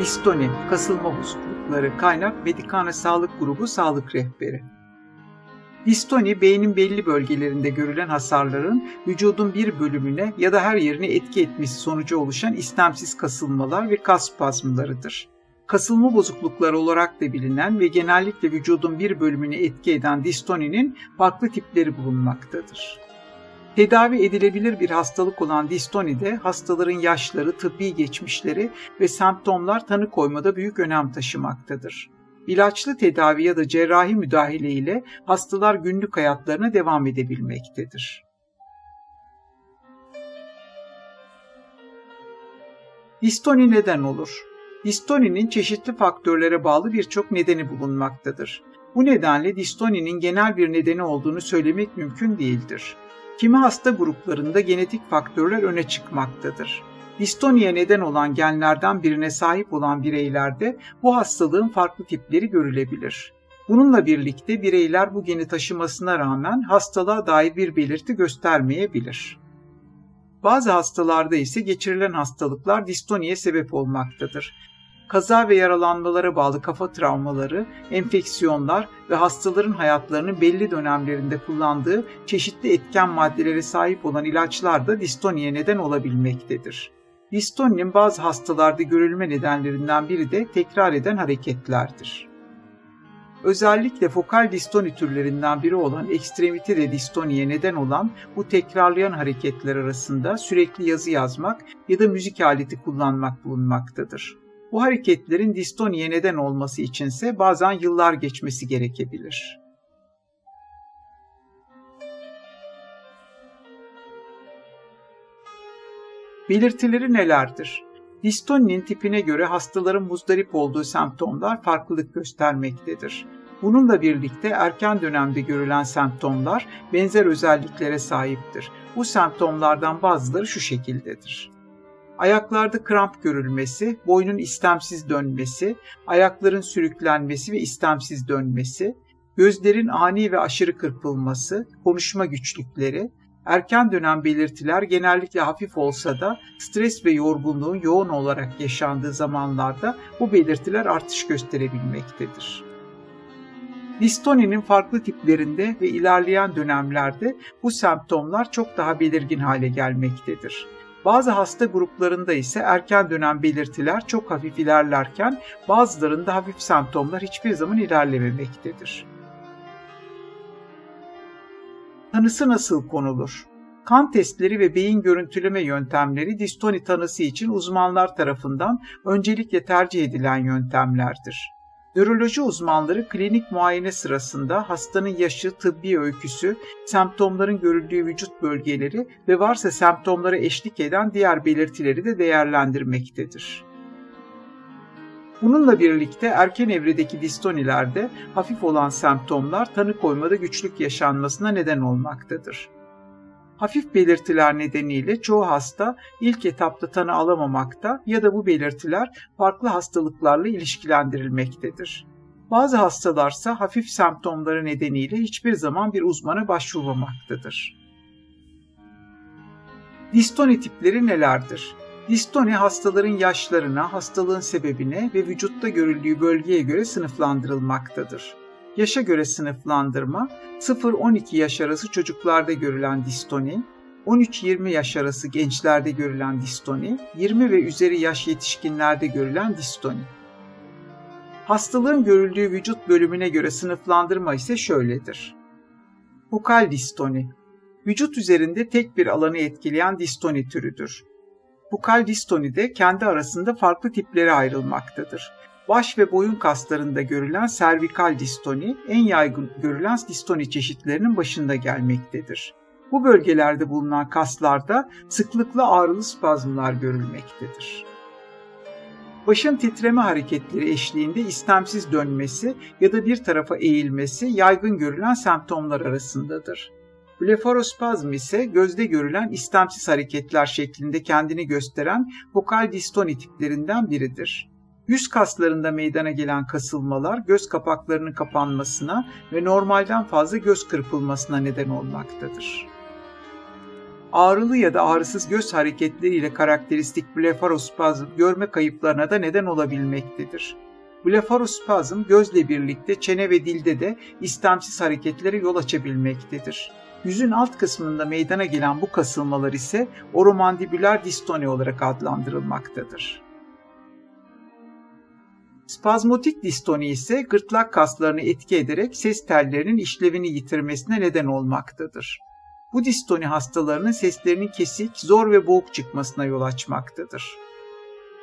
Distoni, kasılma bozuklukları, kaynak Medikane Sağlık Grubu Sağlık Rehberi. Distoni, beynin belli bölgelerinde görülen hasarların vücudun bir bölümüne ya da her yerine etki etmesi sonucu oluşan istemsiz kasılmalar ve kas spazmlarıdır. Kasılma bozuklukları olarak da bilinen ve genellikle vücudun bir bölümüne etki eden distoninin farklı tipleri bulunmaktadır. Tedavi edilebilir bir hastalık olan distonide hastaların yaşları, tıbbi geçmişleri ve semptomlar tanı koymada büyük önem taşımaktadır. İlaçlı tedavi ya da cerrahi müdahale ile hastalar günlük hayatlarına devam edebilmektedir. Distoni neden olur? Distoninin çeşitli faktörlere bağlı birçok nedeni bulunmaktadır. Bu nedenle distoninin genel bir nedeni olduğunu söylemek mümkün değildir. Kimi hasta gruplarında genetik faktörler öne çıkmaktadır. Distoniye neden olan genlerden birine sahip olan bireylerde bu hastalığın farklı tipleri görülebilir. Bununla birlikte bireyler bu geni taşımasına rağmen hastalığa dair bir belirti göstermeyebilir. Bazı hastalarda ise geçirilen hastalıklar distoniye sebep olmaktadır. Kaza ve yaralanmalara bağlı kafa travmaları, enfeksiyonlar ve hastaların hayatlarının belli dönemlerinde kullandığı çeşitli etken maddelere sahip olan ilaçlar da distoniye neden olabilmektedir. Distoninin bazı hastalarda görülme nedenlerinden biri de tekrar eden hareketlerdir. Özellikle fokal distoni türlerinden biri olan ekstremite de distoniye neden olan bu tekrarlayan hareketler arasında sürekli yazı yazmak ya da müzik aleti kullanmak bulunmaktadır. Bu hareketlerin distoniye neden olması içinse bazen yıllar geçmesi gerekebilir. Belirtileri nelerdir? Distoninin tipine göre hastaların muzdarip olduğu semptomlar farklılık göstermektedir. Bununla birlikte erken dönemde görülen semptomlar benzer özelliklere sahiptir. Bu semptomlardan bazıları şu şekildedir. Ayaklarda kramp görülmesi, boynun istemsiz dönmesi, ayakların sürüklenmesi ve istemsiz dönmesi, gözlerin ani ve aşırı kırpılması, konuşma güçlükleri, Erken dönem belirtiler genellikle hafif olsa da stres ve yorgunluğun yoğun olarak yaşandığı zamanlarda bu belirtiler artış gösterebilmektedir. Distoninin farklı tiplerinde ve ilerleyen dönemlerde bu semptomlar çok daha belirgin hale gelmektedir. Bazı hasta gruplarında ise erken dönem belirtiler çok hafif ilerlerken bazılarında hafif semptomlar hiçbir zaman ilerlememektedir. Tanısı nasıl konulur? Kan testleri ve beyin görüntüleme yöntemleri distoni tanısı için uzmanlar tarafından öncelikle tercih edilen yöntemlerdir. Nöroloji uzmanları klinik muayene sırasında hastanın yaşı, tıbbi öyküsü, semptomların görüldüğü vücut bölgeleri ve varsa semptomlara eşlik eden diğer belirtileri de değerlendirmektedir. Bununla birlikte erken evredeki distonilerde hafif olan semptomlar tanı koymada güçlük yaşanmasına neden olmaktadır. Hafif belirtiler nedeniyle çoğu hasta ilk etapta tanı alamamakta ya da bu belirtiler farklı hastalıklarla ilişkilendirilmektedir. Bazı hastalarsa hafif semptomları nedeniyle hiçbir zaman bir uzmana başvurmamaktadır. Distoni tipleri nelerdir? Distoni hastaların yaşlarına, hastalığın sebebine ve vücutta görüldüğü bölgeye göre sınıflandırılmaktadır. Yaşa göre sınıflandırma 0-12 yaş arası çocuklarda görülen distoni, 13-20 yaş arası gençlerde görülen distoni, 20 ve üzeri yaş yetişkinlerde görülen distoni. Hastalığın görüldüğü vücut bölümüne göre sınıflandırma ise şöyledir. Fokal distoni Vücut üzerinde tek bir alanı etkileyen distoni türüdür. Bukal distoni de kendi arasında farklı tiplere ayrılmaktadır. Baş ve boyun kaslarında görülen servikal distoni en yaygın görülen distoni çeşitlerinin başında gelmektedir. Bu bölgelerde bulunan kaslarda sıklıkla ağrılı spazmlar görülmektedir. Başın titreme hareketleri eşliğinde istemsiz dönmesi ya da bir tarafa eğilmesi yaygın görülen semptomlar arasındadır. Blefarospazm ise gözde görülen istemsiz hareketler şeklinde kendini gösteren vokal distoni tiplerinden biridir. Yüz kaslarında meydana gelen kasılmalar göz kapaklarının kapanmasına ve normalden fazla göz kırpılmasına neden olmaktadır. Ağrılı ya da ağrısız göz hareketleriyle karakteristik blefarospazm görme kayıplarına da neden olabilmektedir. Blefarospazm gözle birlikte çene ve dilde de istemsiz hareketlere yol açabilmektedir. Yüzün alt kısmında meydana gelen bu kasılmalar ise oromandibüler distoni olarak adlandırılmaktadır. Spazmotik distoni ise gırtlak kaslarını etki ederek ses tellerinin işlevini yitirmesine neden olmaktadır. Bu distoni hastalarının seslerinin kesik, zor ve boğuk çıkmasına yol açmaktadır.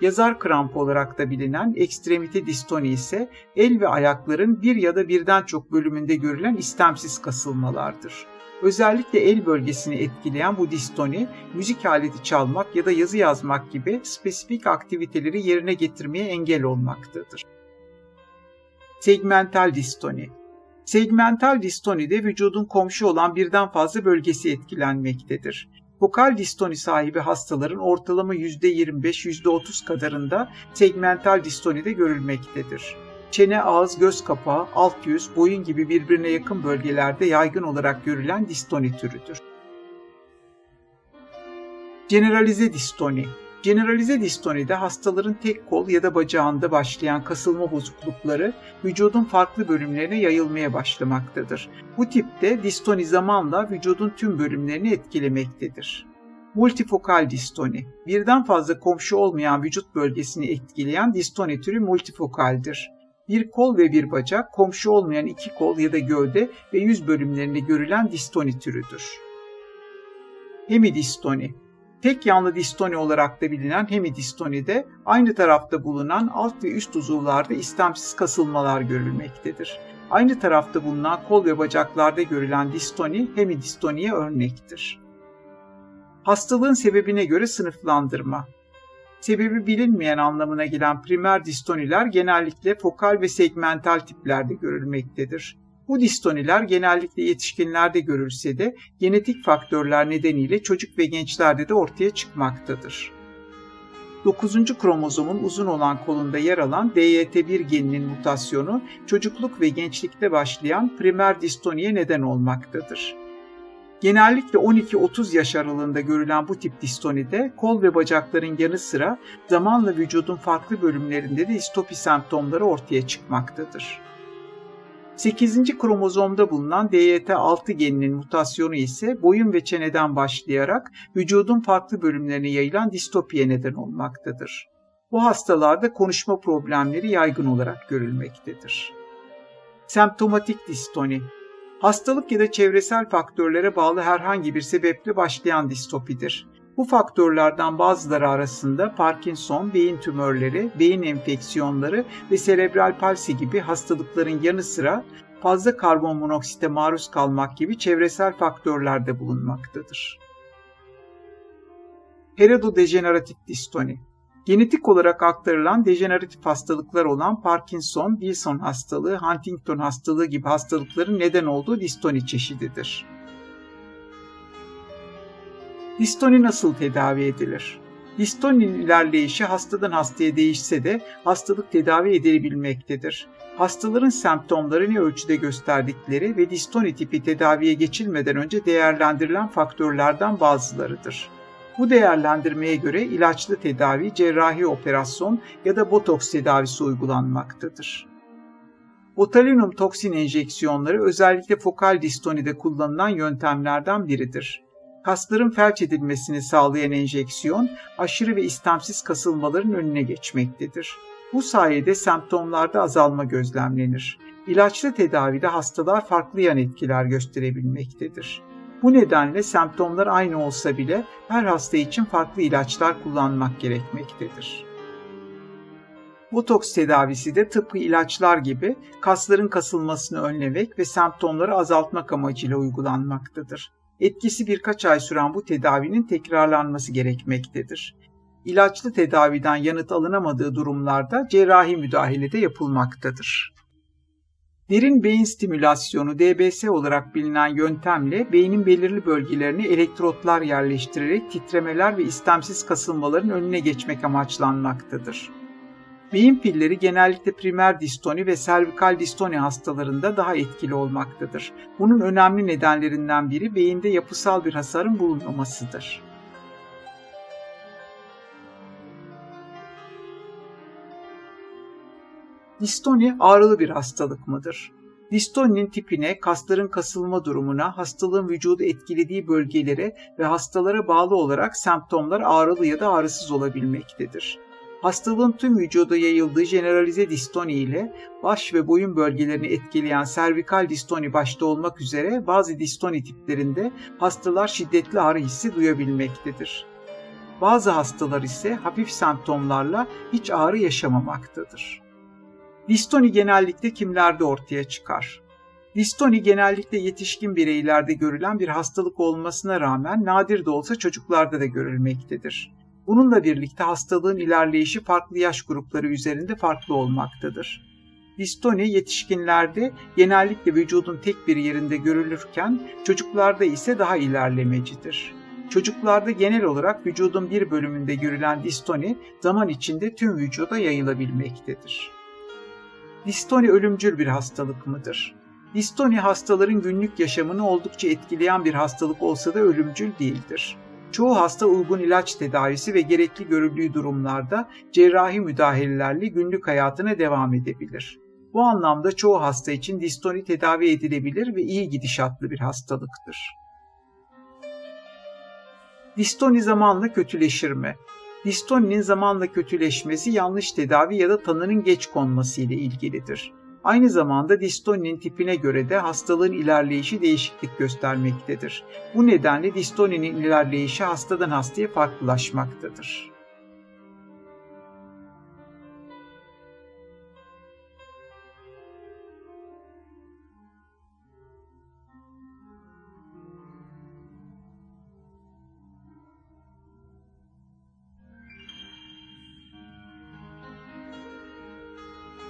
Yazar krampı olarak da bilinen ekstremite distoni ise el ve ayakların bir ya da birden çok bölümünde görülen istemsiz kasılmalardır. Özellikle el bölgesini etkileyen bu distoni, müzik aleti çalmak ya da yazı yazmak gibi spesifik aktiviteleri yerine getirmeye engel olmaktadır. Segmental distoni Segmental distonide vücudun komşu olan birden fazla bölgesi etkilenmektedir. Vokal distoni sahibi hastaların ortalama %25-%30 kadarında segmental distonide görülmektedir. Çene, ağız, göz kapağı, alt yüz, boyun gibi birbirine yakın bölgelerde yaygın olarak görülen distoni türüdür. Generalize distoni Generalize distonide hastaların tek kol ya da bacağında başlayan kasılma bozuklukları vücudun farklı bölümlerine yayılmaya başlamaktadır. Bu tipte distoni zamanla vücudun tüm bölümlerini etkilemektedir. Multifokal distoni. Birden fazla komşu olmayan vücut bölgesini etkileyen distoni türü multifokaldir. Bir kol ve bir bacak komşu olmayan iki kol ya da gövde ve yüz bölümlerinde görülen distoni türüdür. Hemidistoni Tek yanlı distoni olarak da bilinen hemidistonide aynı tarafta bulunan alt ve üst uzuvlarda istemsiz kasılmalar görülmektedir. Aynı tarafta bulunan kol ve bacaklarda görülen distoni hemidistoniye örnektir. Hastalığın sebebine göre sınıflandırma. Sebebi bilinmeyen anlamına gelen primer distoniler genellikle fokal ve segmental tiplerde görülmektedir. Bu distoniler genellikle yetişkinlerde görülse de genetik faktörler nedeniyle çocuk ve gençlerde de ortaya çıkmaktadır. 9. kromozomun uzun olan kolunda yer alan DYT1 geninin mutasyonu çocukluk ve gençlikte başlayan primer distoniye neden olmaktadır. Genellikle 12-30 yaş aralığında görülen bu tip distonide kol ve bacakların yanı sıra zamanla vücudun farklı bölümlerinde de distopi semptomları ortaya çıkmaktadır. 8. kromozomda bulunan DYT6 geninin mutasyonu ise boyun ve çeneden başlayarak vücudun farklı bölümlerine yayılan distopiye neden olmaktadır. Bu hastalarda konuşma problemleri yaygın olarak görülmektedir. Semptomatik distoni Hastalık ya da çevresel faktörlere bağlı herhangi bir sebeple başlayan distopidir. Bu faktörlerden bazıları arasında Parkinson, beyin tümörleri, beyin enfeksiyonları ve serebral palsi gibi hastalıkların yanı sıra fazla karbon monoksite maruz kalmak gibi çevresel faktörler de bulunmaktadır. Heredodejeneratif distoni Genetik olarak aktarılan dejeneratif hastalıklar olan Parkinson, Wilson hastalığı, Huntington hastalığı gibi hastalıkların neden olduğu distoni çeşididir. Distoni nasıl tedavi edilir? Distoninin ilerleyişi hastadan hastaya değişse de hastalık tedavi edilebilmektedir. Hastaların semptomları ne ölçüde gösterdikleri ve distoni tipi tedaviye geçilmeden önce değerlendirilen faktörlerden bazılarıdır. Bu değerlendirmeye göre ilaçlı tedavi, cerrahi operasyon ya da botoks tedavisi uygulanmaktadır. Botulinum toksin enjeksiyonları özellikle fokal distonide kullanılan yöntemlerden biridir. Kasların felç edilmesini sağlayan enjeksiyon aşırı ve istemsiz kasılmaların önüne geçmektedir. Bu sayede semptomlarda azalma gözlemlenir. İlaçlı tedavide hastalar farklı yan etkiler gösterebilmektedir. Bu nedenle semptomlar aynı olsa bile her hasta için farklı ilaçlar kullanmak gerekmektedir. Botoks tedavisi de tıpkı ilaçlar gibi kasların kasılmasını önlemek ve semptomları azaltmak amacıyla uygulanmaktadır. Etkisi birkaç ay süren bu tedavinin tekrarlanması gerekmektedir. İlaçlı tedaviden yanıt alınamadığı durumlarda cerrahi müdahale de yapılmaktadır. Derin beyin stimülasyonu DBS olarak bilinen yöntemle beynin belirli bölgelerine elektrotlar yerleştirerek titremeler ve istemsiz kasılmaların önüne geçmek amaçlanmaktadır. Beyin pilleri genellikle primer distoni ve servikal distoni hastalarında daha etkili olmaktadır. Bunun önemli nedenlerinden biri beyinde yapısal bir hasarın bulunmamasıdır. Distoni ağrılı bir hastalık mıdır? Distoninin tipine, kasların kasılma durumuna, hastalığın vücudu etkilediği bölgelere ve hastalara bağlı olarak semptomlar ağrılı ya da ağrısız olabilmektedir. Hastalığın tüm vücuda yayıldığı generalize distoni ile baş ve boyun bölgelerini etkileyen servikal distoni başta olmak üzere bazı distoni tiplerinde hastalar şiddetli ağrı hissi duyabilmektedir. Bazı hastalar ise hafif semptomlarla hiç ağrı yaşamamaktadır. Distoni genellikle kimlerde ortaya çıkar? Distoni genellikle yetişkin bireylerde görülen bir hastalık olmasına rağmen nadir de olsa çocuklarda da görülmektedir. Bununla birlikte hastalığın ilerleyişi farklı yaş grupları üzerinde farklı olmaktadır. Distoni yetişkinlerde genellikle vücudun tek bir yerinde görülürken çocuklarda ise daha ilerlemecidir. Çocuklarda genel olarak vücudun bir bölümünde görülen distoni zaman içinde tüm vücuda yayılabilmektedir. Distoni ölümcül bir hastalık mıdır? Distoni hastaların günlük yaşamını oldukça etkileyen bir hastalık olsa da ölümcül değildir. Çoğu hasta uygun ilaç tedavisi ve gerekli görüldüğü durumlarda cerrahi müdahalelerle günlük hayatına devam edebilir. Bu anlamda çoğu hasta için distoni tedavi edilebilir ve iyi gidişatlı bir hastalıktır. Distoni zamanla kötüleşir mi? Distoninin zamanla kötüleşmesi yanlış tedavi ya da tanının geç konması ile ilgilidir. Aynı zamanda distoninin tipine göre de hastalığın ilerleyişi değişiklik göstermektedir. Bu nedenle distoninin ilerleyişi hastadan hastaya farklılaşmaktadır.